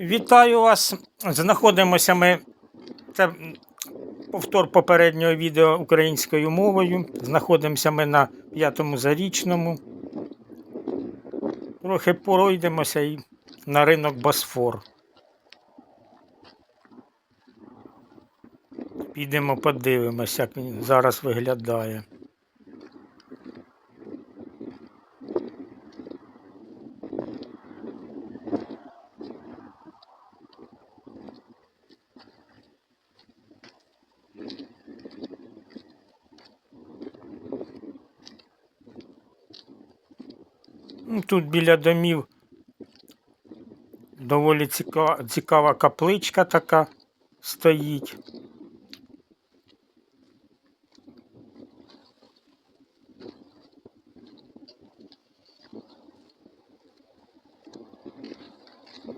Вітаю вас. Знаходимося ми. Це повтор попереднього відео українською мовою. Знаходимося ми на п'ятому зарічному. Трохи пройдемося і на ринок Босфор. Підемо подивимося, як він зараз виглядає. Тут біля домів доволі цікава, цікава капличка така стоїть.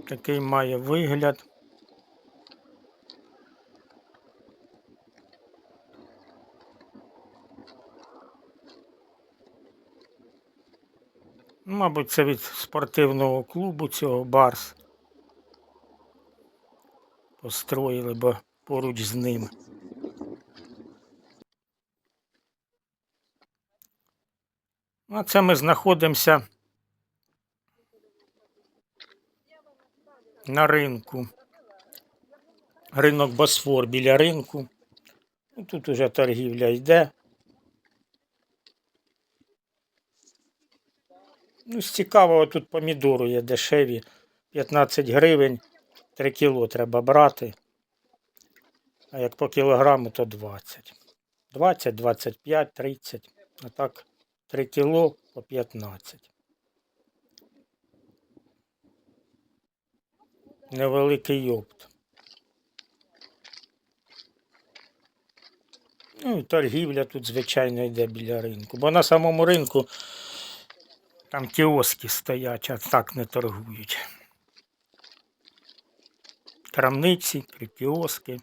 Такий має вигляд. Мабуть, це від спортивного клубу цього Барс. Построїли, бо поруч з ним. А це ми знаходимося на ринку. Ринок Босфор біля ринку. Ну, Тут уже торгівля йде. Ну, з цікавого тут помідори є дешеві. 15 гривень, 3 кіло треба брати. А як по кілограму, то 20. 20, 25, 30. А так 3 кіло по 15. Невеликий йопт. Ну і торгівля тут, звичайно, йде біля ринку. Бо на самому ринку там кіоски стоять, а так не торгують. Крамниці, кіоски. Ну,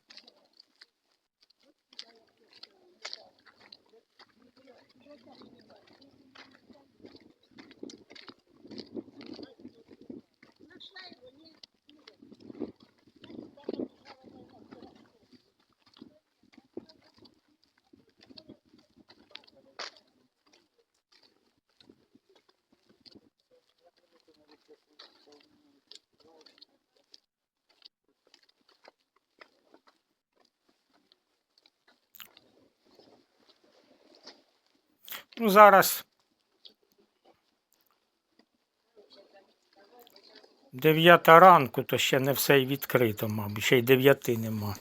зараз дев'ята ранку, то ще не все відкрито, мабуть, ще й дев'яти нема.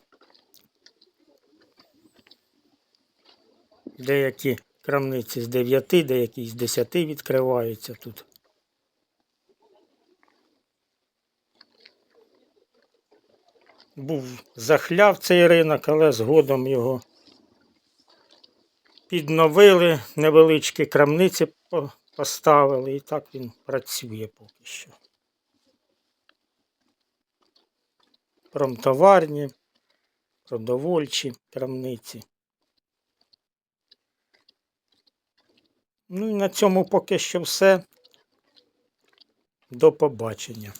Деякі крамниці з дев'яти, деякі з десяти відкриваються тут. Був захляв цей ринок, але згодом його підновили, невеличкі крамниці поставили, і так він працює поки що. Промтоварні, продовольчі крамниці. Ну і на цьому поки що все. До побачення.